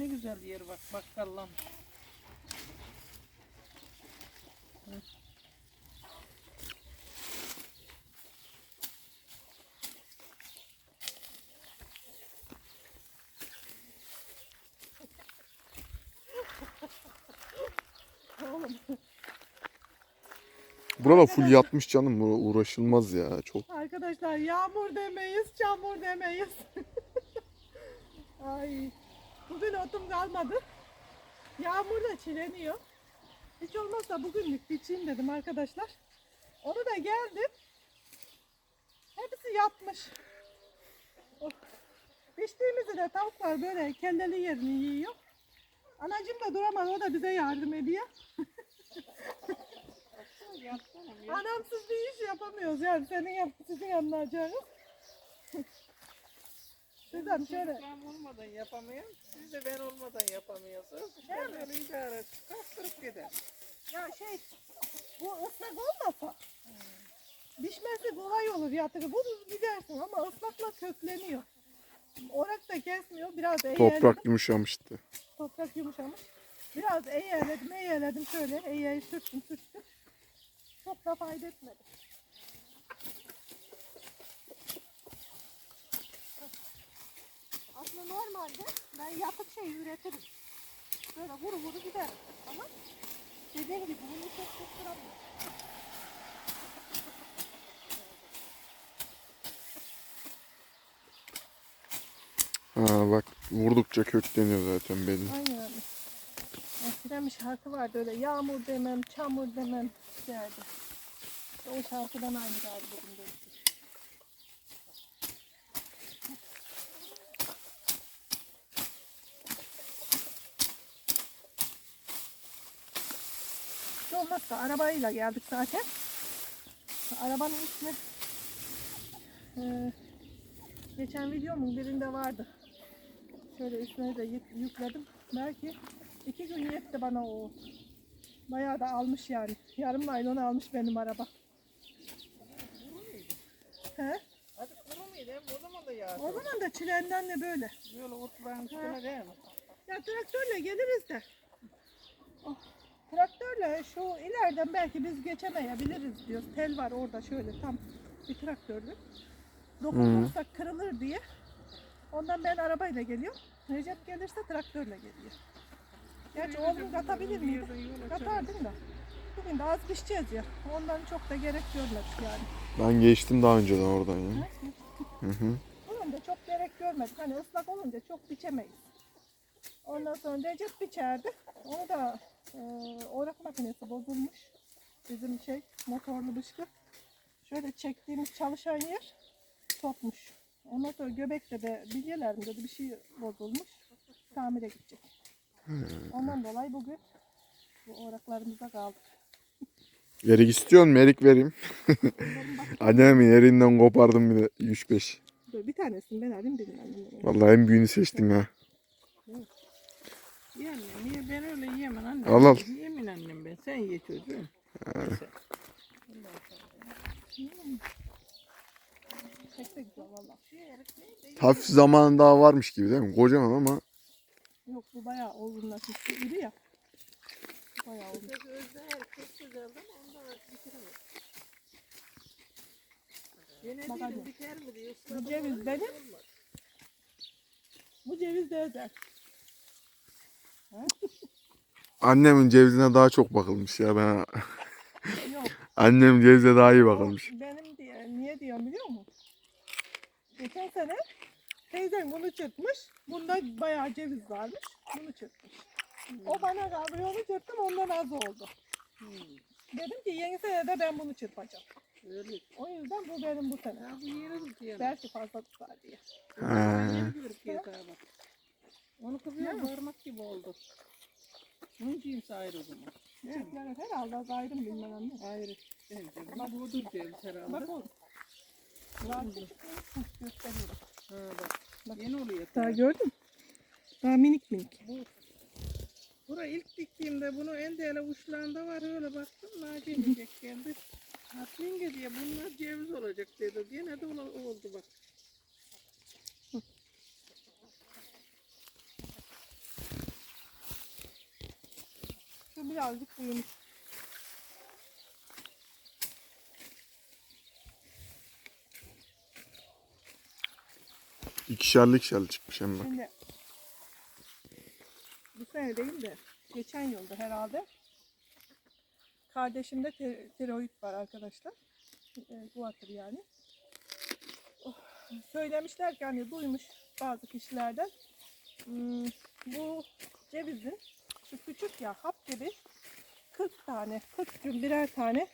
Ne güzel yer bak bakkallam. Burada full yatmış canım. Bura uğraşılmaz ya. Çok. Arkadaşlar yağmur demeyiz, çamur demeyiz. Ay. Bugün otum kalmadı. Yağmurla çileniyor. Hiç olmazsa bugünlük biçeyim dedim arkadaşlar. Onu da geldim. Hepsi yatmış. Oh. Biçtiğimizde de tavuklar böyle kelleli yerini yiyor. Anacım da duramadı o da bize yardım ediyor. Anamsız bir iş yapamıyoruz yani senin yap sizin anlayacağınız. Şuradan şöyle Ben olmadan yapamıyorum. Siz de ben olmadan yapamıyorsunuz. Ben böyle idare kaptırıp gider. ya şey bu ıslak olmasa pişmesi kolay olur yatırı. Bunu gidersin ama ıslakla kökleniyor. Orak da kesmiyor. Biraz eğerledim. Toprak yumuşamıştı. Toprak yumuşamış. Biraz eğerledim, eğerledim şöyle. Eğeri sürttüm, sürttüm. Çok da fayda etmedi. Aslında normalde ben yatıp şey üretirim. Böyle vuru vuru giderim. Ama dediğim gibi bunu çok tutturamıyorum. Ha bak vurdukça kökleniyor zaten belli. Aynen. Eskiden bir şarkı vardı öyle yağmur demem, çamur demem derdi. O şarkıdan aynı galiba bugün de. Olmazsa arabayla geldik zaten. Arabanın ismi eee, geçen videomun birinde vardı. Şöyle üstüne de yük- yükledim. Belki iki gün yetti bana o. Bayağı da almış yani. Yarım naylon almış benim araba. He? Hadi kuru muydu? Hem o zaman da yağdı. O zaman da çilenden de böyle. Böyle otların üstüne değil mi? Ya traktörle geliriz de. Oh, traktörle şu ileriden belki biz geçemeyebiliriz diyoruz. Tel var orada şöyle tam bir traktörlü. Dokunursak kırılır diye. Ondan ben arabayla geliyorum. Recep gelirse traktörle geliyor. Gerçi oğlum katabilir miydi? Katardım da. Bugün de az pişeceğiz ya. Ondan çok da gerek görmedik yani. Ben geçtim daha önceden oradan ya. Hı hı. Bugün de çok gerek görmedik. Hani ıslak olunca çok biçemeyiz. Ondan sonra Recep biçerdi. Onu da e, orak makinesi bozulmuş. Bizim şey motorlu bışkı. Şöyle çektiğimiz çalışan yer kopmuş. Ondan sonra göbekte de bilyeler mi dedi bir şey bozulmuş. Tamire gidecek. Ondan dolayı bugün bu oraklarımıza kaldık. Erik istiyor musun? Erik vereyim. Annemin erinden kopardım bir de 3-5. Dur, bir tanesini ben alayım dedim. Vallahi en büyüğünü seçtin ha. Ye annem, niye ben öyle yiyemem annem. Al, al. Yemin annem ben, sen ye çocuğum. Neyse. Pek de güzel valla. Hafif zamanı daha varmış gibi değil mi? Kocaman ama Yok bu bayağı olgunlaşmış. Bu iri ya. Bayağı olgun. Özde çok güzeldi ama ondan bitiremedim. Yine hadi. biter mi diye Bu ceviz benim. Bu ceviz de özel. Annemin cevizine daha çok bakılmış ya ben. Yok. Annem cevize daha iyi bakılmış. benim diye. Niye diyorum biliyor musun? Geçen sene teyzem bunu çırpmış. Bunda bayağı ceviz varmış. Bunu çırpmış. O bana kaldı. Onu çırptım ondan az oldu. Hmm, Dedim ki yeni sene de ben bunu çırpacağım. öyle. O yüzden bu benim bu sene. Ya bu yeriz diye. Belki fazla tutar diye. Ha. Bak. Onu kızıyor bağırmak gibi oldu. Önceyim ayrı o zaman. Çiçekler herhalde ayrım bilmem anne. Ayrı. Bence. Bak bu odur ceviz herhalde. Bak. Daha küçük minik gösteriyorum. Ha bak. Bak. Yeni oluyor. Daha gördün mü? Daha minik minik. Bu Bura ilk diktiğimde bunu endele uçlarında var öyle baktım nacincik geldi. Hatlinge diye bunlar ceviz olacak dedi. Gene de oldu bak. Birazcık büyümüş. İkişerli ikişerli çıkmış hem bak. Şimdi bu sene değil de geçen yılda herhalde kardeşimde te- tiroid var arkadaşlar. E, bu hatır yani. Oh, söylemişler ki hani duymuş bazı kişilerden. Hmm, bu cevizin şu küçük ya hap gibi 40 tane 40 gün birer tane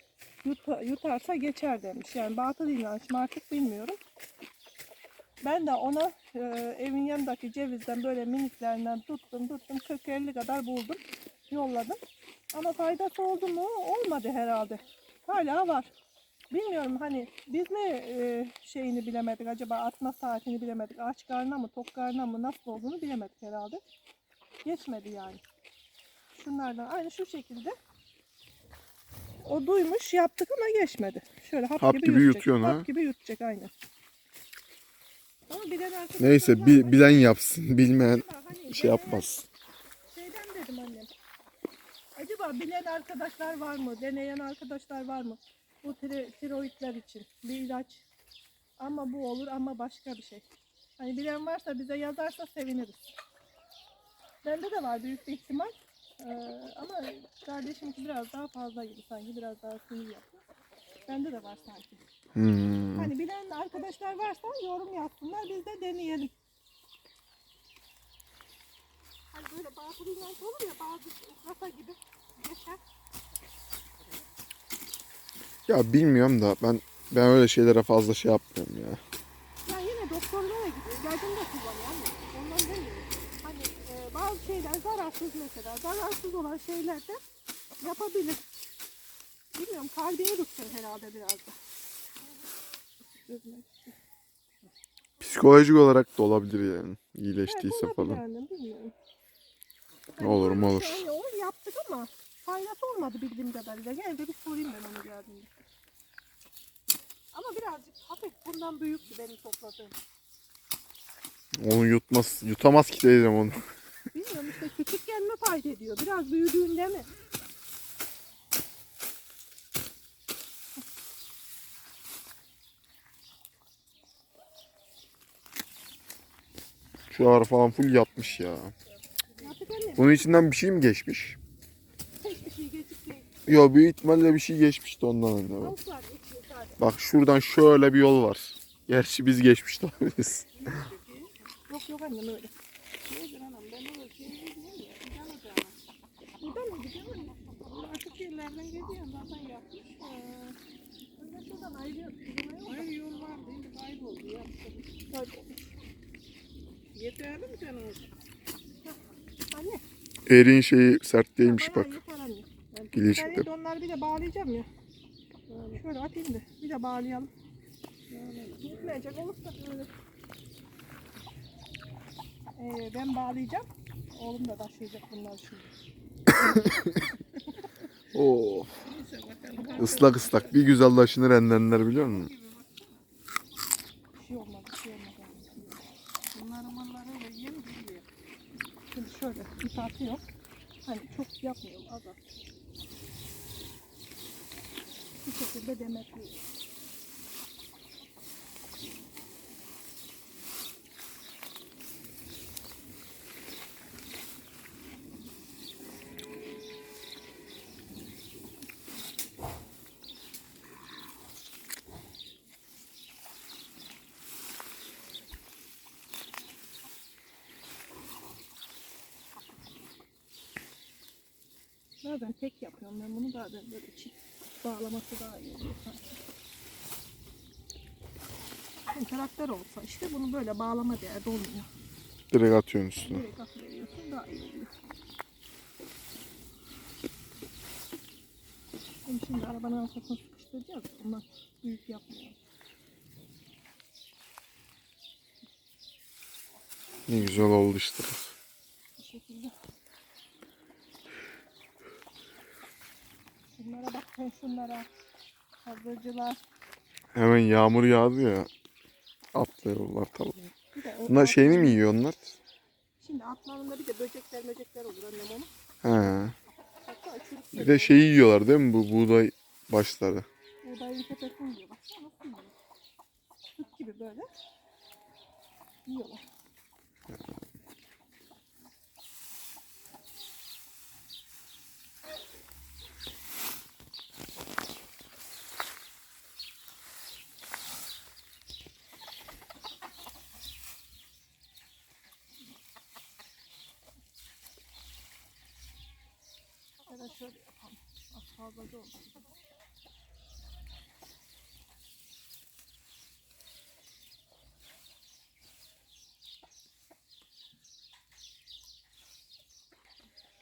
yuta- yutarsa geçer demiş. Yani batıl inanç mı artık bilmiyorum. Ben de ona e, evin yanındaki cevizden böyle miniklerinden tuttum tuttum 40-50 kadar buldum. Yolladım. Ama faydası oldu mu? Olmadı herhalde. Hala var. Bilmiyorum hani biz mi e, şeyini bilemedik acaba atma saatini bilemedik. Aç karnına mı tok karnına mı nasıl olduğunu bilemedik herhalde. Geçmedi yani. Şunlardan aynı şu şekilde. O duymuş yaptık ama geçmedi. Şöyle hap, Hap gibi, gibi yutacak. yutuyorsun hap ha. gibi yutacak aynen. Ama bilen arkadaşlar Neyse bi- bilen yapsın. Bilmeyen hani şey yapmaz. Şeyden dedim annem. Acaba bilen arkadaşlar var mı? Deneyen arkadaşlar var mı? Bu tire- tiroidler için bir ilaç. Ama bu olur ama başka bir şey. Hani bilen varsa bize yazarsa seviniriz. Bende de var büyük bir ihtimal. Ee, ama kardeşimki biraz daha fazla gibi sanki biraz daha sinir yapıyor. Bende de var sanki. Hmm. Hani bilen arkadaşlar varsa yorum yazsınlar biz de deneyelim. Hani böyle bazı inanç olur ya bazı rafa gibi geçer. Ya bilmiyorum da ben ben öyle şeylere fazla şey yapmıyorum ya. Ya yine doktorlara gidiyor. İlacını da kullanıyor ondan demiyorum. Hani e, bazı şeyler zararsız mesela. Zararsız olan şeyler de yapabilir. Bilmiyorum kalbini tutsun herhalde biraz da. Psikolojik olarak da olabilir yani. Evet, İyileştiyse olabilir falan. annem, bilmiyorum. Olur mu böyle olur. Şey, o yaptık ama faydası olmadı bildiğim kadarıyla. Gel de bir sorayım ben onu geldiğinde. Ama birazcık hafif bundan büyüktü benim topladığım. Onu yutmaz, yutamaz ki teyzem onu. Bilmiyorum işte küçükken mi fayda ediyor? Biraz büyüdüğünde mi? Şu ara falan full yatmış ya. Yaptık anne. Bunun içinden bir şey mi geçmiş? Hiçbir şey değil. Büyük ihtimalle bir şey geçmişti ondan anne. bak. Tavuklar geçiyor sadece. Bak şuradan şöyle bir yol var. Gerçi biz geçmiş olabiliriz. Yok annem öyle. Nedir anam ben onu şey gidiyorum ya. Fidan ocağına. Buradan mı gidiyor anne? Açık yerlerden gidiyorum zaten yapmış. Ee, Öyle şuradan. Hayır yol vardı şimdi kayboldu yaptı. Kaybolmuş. Yeterli mi canım? Anne. Erin şeyi sert değilmiş bak. Ben de onları bir de bağlayacağım ya. Şöyle atayım da bir de bağlayalım. Gitmeyecek olursa böyle. Ee, ben bağlayacağım. Oğlum da taşıyacak bunlar şimdi. Oo. Islak ıslak bir güzel taşınır endenler biliyor musun? Bir şey olmaz, bir şey olmaz. Bunların malları öyle yem geliyor. Şimdi şöyle ip atıyorum. Hani çok yapmıyorum az az. Bu şekilde demetliyorum. Zaten tek yapıyorum ben bunu zaten böyle çift bağlaması daha iyi oluyor sanki. Şimdi traktör olsa işte bunu böyle bağlama değerli olmuyor. Direkt atıyorsun üstüne. Direkt atıveriyorsun daha iyi oluyor. Şimdi, şimdi arabanın arkasına sıkıştıracağız. Ondan büyük yapmayalım. Ne güzel oldu işte. Bu şekilde. Şunlara şunlara. Hazırcılar. Hemen yağmur yağdı ya. Atlıyorlar tabii. Bunlar şeyini mi yiyor onlar? Şimdi altlarında bir de böcekler böcekler olur annem onu. He. Hatta Bir de şeyi yiyorlar değil mi bu buğday başları? Buğdayın tepesini yiyor. Baksana nasıl yiyor. Süt gibi böyle. Yiyorlar. Ya da şöyle yapalım. Az fazla da olsun.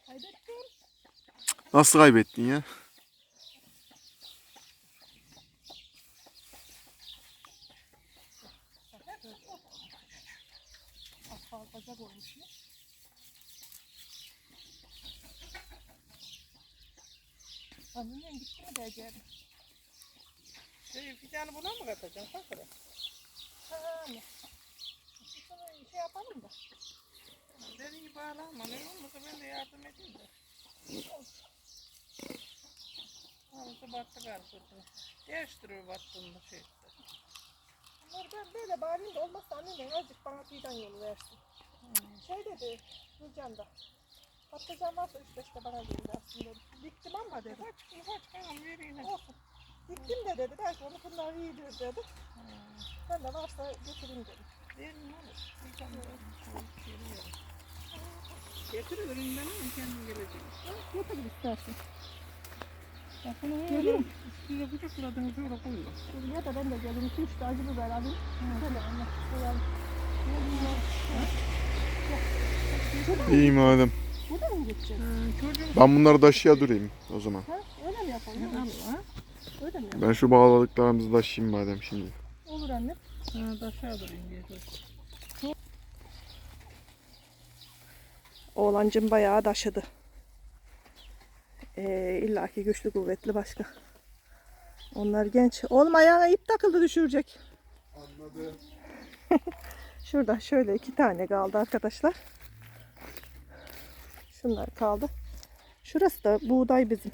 Kaybettim. Nasıl kaybettin ya? Annemle gitti mi diyeceğim. Şey, fidanı buna mı katacaksın Sakura? Ha ne? Şunu şey yapalım da. Deriyi bağlama ne olmasa ben de yardım edeyim de. Olsa battı karşısına. Değiştiriyor battığında şey. Bunları ben böyle bağırayım da olmazsa annemle azıcık bana fidan yolu versin. Şey dedi Nurcan da. Patlıcan varsa üç beş de bana göndersin dedi. Diktim ama dedi. Kaç kaç tamam vereyim. Olsun. Diktim de dedi. Belki onu bunlar iyidir dedi. Ben de varsa götüreyim dedim. Verin olur. Bir tane veriyorum. Getir üründen ama kendim geleceğim. Götür istersin. Bak bunu musun? üstüne bıçakladığını şöyle koyuyor. Dur ya da ben de gelin. Üç de acı biber alayım. Şöyle anne. Koyalım. İyi madem. Burada mı gideceğiz? Çocuğum Ben bunları taşıya durayım o zaman. Ha? Öyle mi yapalım? Al, ha? Öyle mi yapalım? Ben şu bağladıklarımızı taşıyayım madem şimdi. Olur anne. Ha, aşağı durayım Oğlancım bayağı taşıdı. Ee, İlla ki güçlü kuvvetli başka. Onlar genç. Oğlum ayağına ip takıldı düşürecek. Anladım. Şurada şöyle iki tane kaldı arkadaşlar. Şunlar kaldı. Şurası da buğday bizim.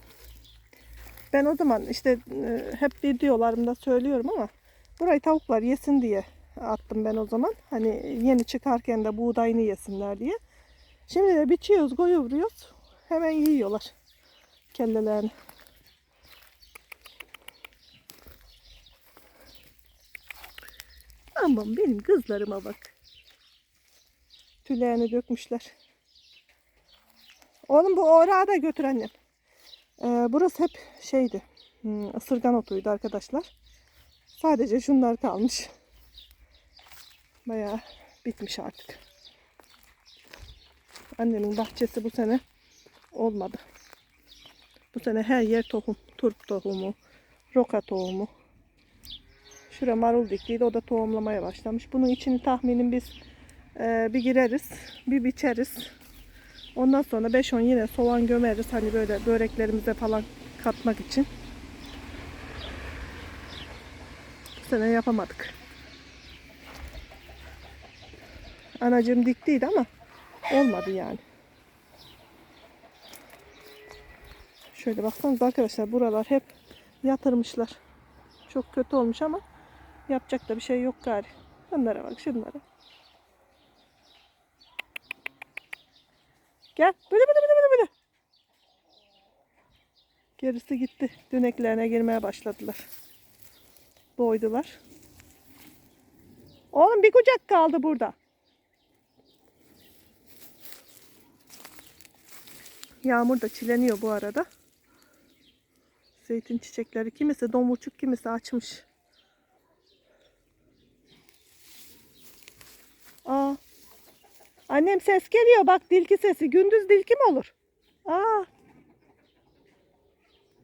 Ben o zaman işte e, hep videolarımda söylüyorum ama burayı tavuklar yesin diye attım ben o zaman. Hani yeni çıkarken de buğdayını yesinler diye. Şimdi de biçiyoruz, koyuyoruz. Hemen yiyorlar kellelerini. Aman benim kızlarıma bak. Tüleğini dökmüşler. Oğlum bu orağı da götür annem. Ee, burası hep şeydi. Hmm, ısırgan otuydu arkadaşlar. Sadece şunlar kalmış. Bayağı bitmiş artık. Annemin bahçesi bu sene olmadı. Bu sene her yer tohum. Turp tohumu, roka tohumu. Şura marul diktiydi. O da tohumlamaya başlamış. Bunun içini tahminim biz e, bir gireriz, bir biçeriz. Ondan sonra 5-10 yine soğan gömeriz. Hani böyle böreklerimize falan katmak için. Bu sene yapamadık. Anacığım diktiydi ama olmadı yani. Şöyle baksanız arkadaşlar buralar hep yatırmışlar. Çok kötü olmuş ama yapacak da bir şey yok gari. Bunlara bak şunlara. Gel. Böyle böyle böyle böyle. Gerisi gitti. Döneklerine girmeye başladılar. Boydular. Oğlum bir kucak kaldı burada. Yağmur da çileniyor bu arada. Zeytin çiçekleri kimisi domurçuk kimisi açmış. Aa. Annem ses geliyor bak dilki sesi. Gündüz dilki mi olur? Aa.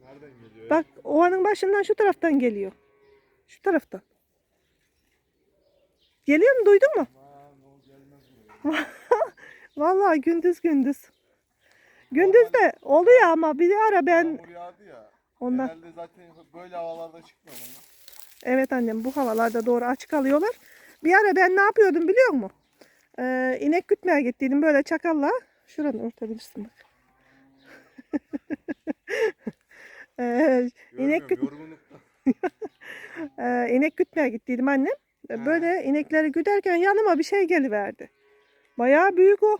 Nereden geliyor Bak ovanın başından şu taraftan geliyor. Şu taraftan. Geliyor mu duydun mu? Vallahi gündüz gündüz. Gündüz de oluyor ama bir ara ben Yağmur yağdı ya. ondan Genelde zaten böyle havalarda çıkmıyor bunlar. Evet annem bu havalarda doğru aç kalıyorlar. Bir ara ben ne yapıyordum biliyor musun? Ee, inek gütmeye gittiydim böyle çakalla. Şuranı örtebilirsin bak. Ee, inek güt, yorgunluktan. e, inek gütmeye gittiydim annem. E, Ha. Böyle inekleri güderken yanıma bir şey geliverdi. Bayağı büyük o.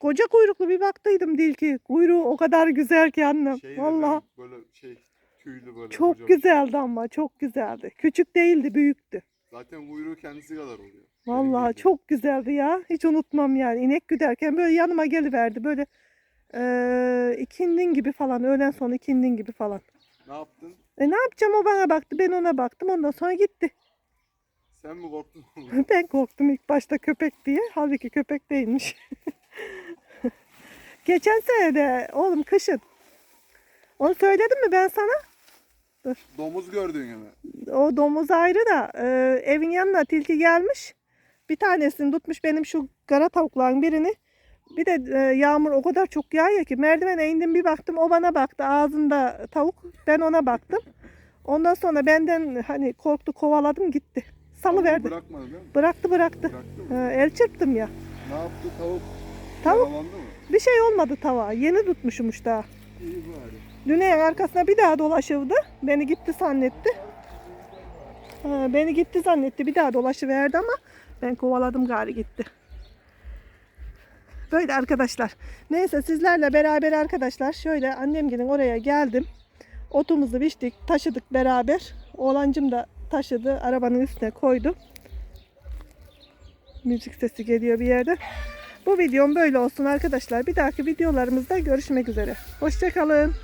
Koca kuyruklu bir baktıydım değil ki. Kuyruğu o kadar güzel ki annem. Şey de Vallahi böyle şey tüylü böyle. çok kocaman. güzeldi ama çok güzeldi. Küçük değildi, büyüktü. Zaten kuyruğu kendisi kadar oluyor. Gibi. çok güzeldi ya. Hiç unutmam yani. İnek güderken böyle yanıma geliverdi. Böyle eee ikindin gibi falan. Öğlen sonu ikindin gibi falan. Ne yaptın? E ne yapacağım o bana baktı. Ben ona baktım. Ondan sonra gitti. Sen mi korktun? Ben korktum ilk başta köpek diye. Halbuki köpek değilmiş. Geçen sene de oğlum kışın. Onu söyledim mi ben sana? Domuz gördün hemen. O domuz ayrı da e, evin yanına tilki gelmiş. Bir tanesini tutmuş benim şu kara tavukların birini. Bir de e, yağmur o kadar çok yağıyor ki merdivene indim bir baktım o bana baktı ağzında tavuk ben ona baktım. Ondan sonra benden hani korktu kovaladım gitti. Salı verdi. Bırakmadı değil mi? Bıraktı bıraktı. Bıraktı mı? El çırptım ya. Ne yaptı tavuk? Tavuk Yaralandı mı? Bir şey olmadı tava. Yeni tutmuşmuş daha. İyi bari. Düneyin arkasına bir daha dolaşıldı. Beni gitti zannetti. Ha, beni gitti zannetti. Bir daha dolaşıverdi ama ben kovaladım gari gitti. Böyle arkadaşlar. Neyse sizlerle beraber arkadaşlar şöyle annemgilin oraya geldim. Otumuzu biçtik, taşıdık beraber. Oğlancım da taşıdı, arabanın üstüne koydu. Müzik sesi geliyor bir yerde. Bu videom böyle olsun arkadaşlar. Bir dahaki videolarımızda görüşmek üzere. Hoşçakalın.